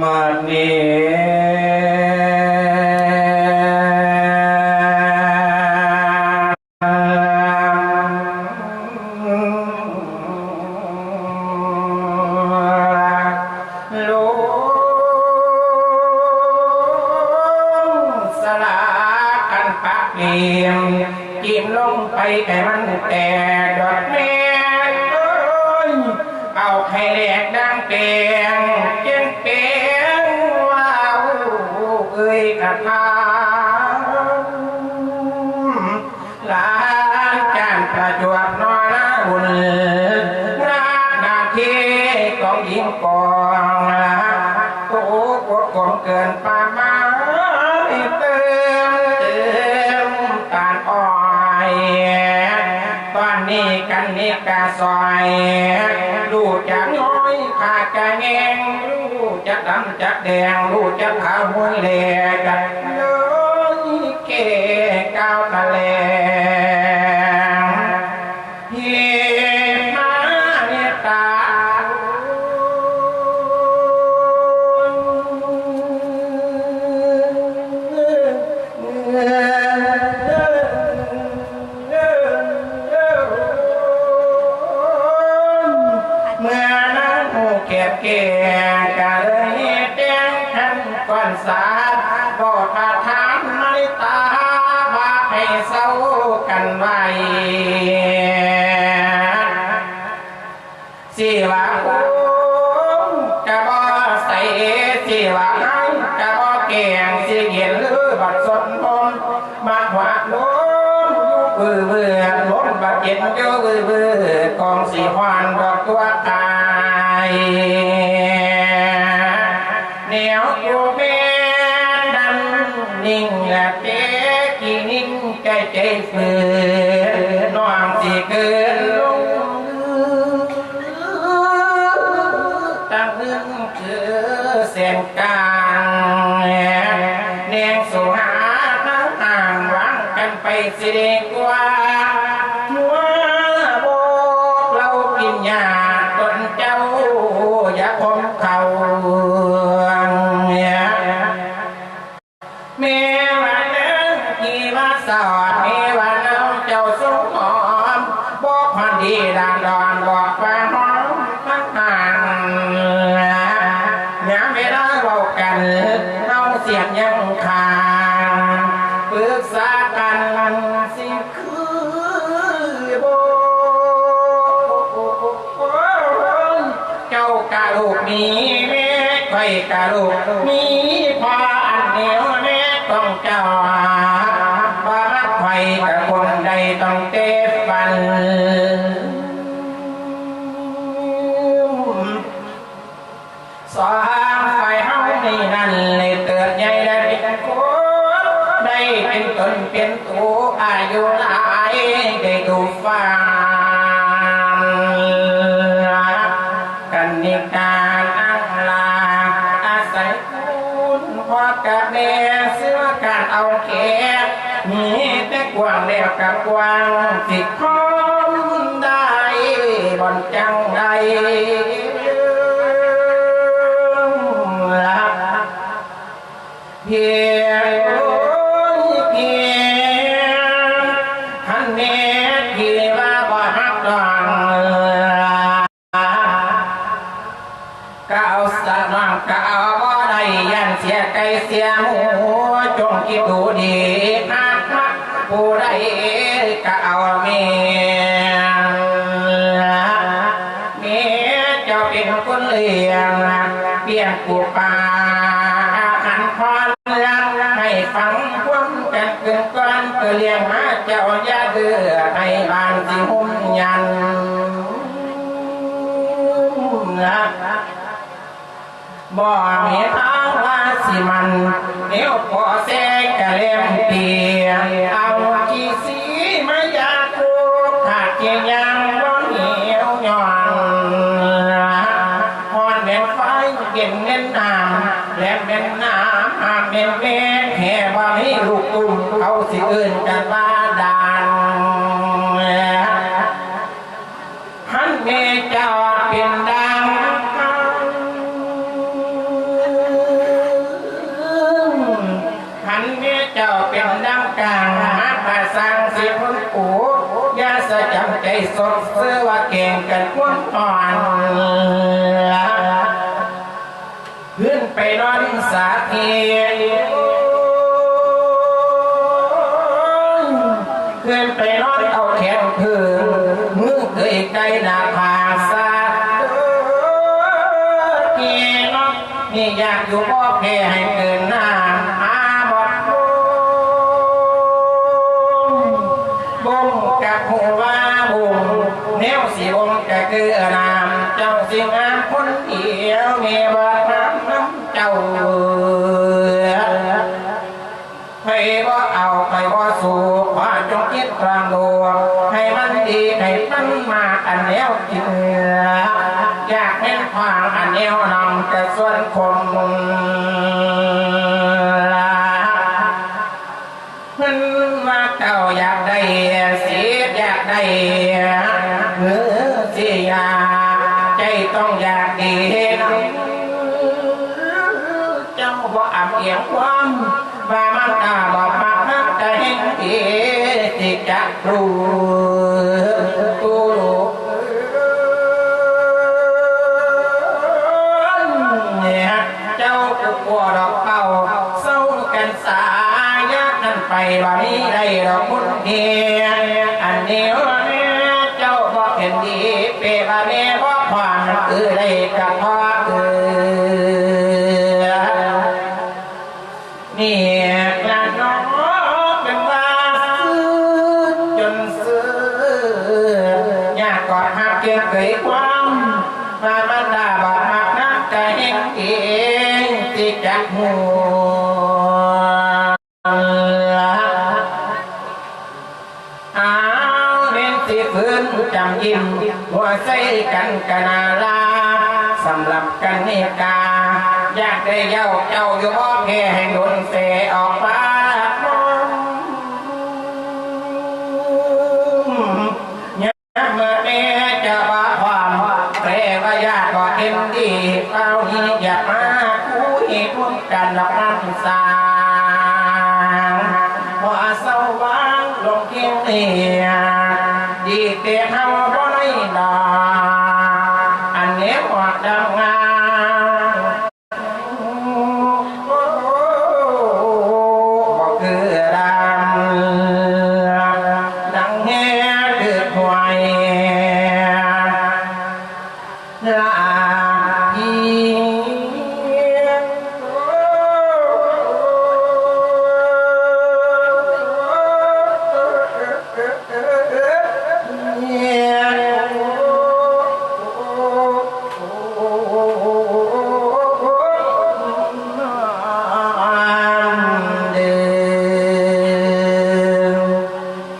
มานีลงสลากันปะเลียงกินลงไปแก่มันแต่ดอกแม่ อ้ยกระทำลานจานประจวบนอนะอุ่นนาหนาทีของหญิงกองละโอ้กดกลมเกินประมาเติมเติมตานอ้อยตอนนี้กันนี่กะซอยลูกจะน้อยขาดกะแงงลูกจะดำจะแดงลูกจะขาวห้วยแหลกั เศร้ากันไว้สิว่าโอ้กะบ่ใส่สิว่าเอากะบ่แกงสิเห็นหรือบัดสนพมมาหวาดล้มอยู่เบื่อเบื่อล้มบัดเจ็บอยู่เบื่อเบื่อกองสีหวานบอกตัวตายเหนียวตัว ใจใจฝืนน้องสิเกินลงตั้งเรื่องคือเส้นกลางเนียงสุหาน้ำห่างวางกันไปสิเดีกว่า บอกพันดีดานดอนบอกฟ้าหอมทั้งห่างยามเวลาเรากันเราเสียงยังคางปรึกษากันสิคือโบเจ้ากะลูกมีแม่ไข่กะลูกมีพออันเดียวแม่ต้องเจ้าว่ารักไข่กะคนใดต้องเตะฟัน เป็นตนเป็นตัวอายุหลายได้ดูฟังกันนิการอังลาอาศัยคุณพ่อกับแม่เสื้อการเอาแขกมีแต่กวางแล้วกับกวางสิพร้อ ก็เอาสะน้องก็เอาบ่ได้ยันเสียใจเสียหมูจงคิดดูดีฮักมักผู้ใดก็เอาเมียเมียเจ้าเป็นคนเลี้ยงเลี้ยกูป่าหันพรรักให้ฟังความกันเกินก่อนเพื่อเลี้ยงมาเจ้าอย่าเดือให้บ้านสิหุ่มยันนะ บ่มีทางว่าสิมันเดี๋ยวพอแซงกะเล่มเปียเอากี่สีมายาคูขาเกียงยังบ่เหนียวหย่อนพอนแม่นไฟเย็นเน้นน้ำและแม่นน้ำหามแม่นแม่แห่ว่าให้ลูกตุ้มเขาสิเอื่นกันว่า สดเสื้อว่าเก่งกันควนอ่อนขึ้นไปนอนสาเทีขึ้นไปนอนเอาแขนพื้นมือเคยไกลหน้าผาสาเกีนนี่อยากอยู่พ่อแค่ให้เกินหน้า วสีวงก็คือนาม เจ้าสิงามคนเดียวมีบ่น้ำน้ำเจ้า เอียงความว่ามันตาบ่ปากนักแต่เห็นเอติจะรู้ตูลูกเนี่ยเจ้าก็กลัวดอกเป่าเศร้ากันสายากนั่นไปว่ามีได้ดอกมุนเดียอันเดียวเนี่เจ้าบ่เห็นดีเปรว่าแม่บ่ความมันคือได้กับพ่อ กระน้องเป็นว่าซื้อจนซื้ออยากกอดหักเกียงเกยความมามันดาบาหักน้ำใจเองเองที่จะหัวเอาเน้นที่พื้นจำยิ้มหัวใส่กันกะนาลาสำหรับกันเนกา ยากได้เย้าเจ้าอยู่อ้อแค่ให้โดนเสออกฟ้ามองยเมื่อแม่จะบาความแปลว่ายากก็เอ็นดีเฝ้าหีอยากมาคุยร่วมกันหลับน้ำสาพอเศร้าบ้างลงเที่ยงเนี่ย é, é, é.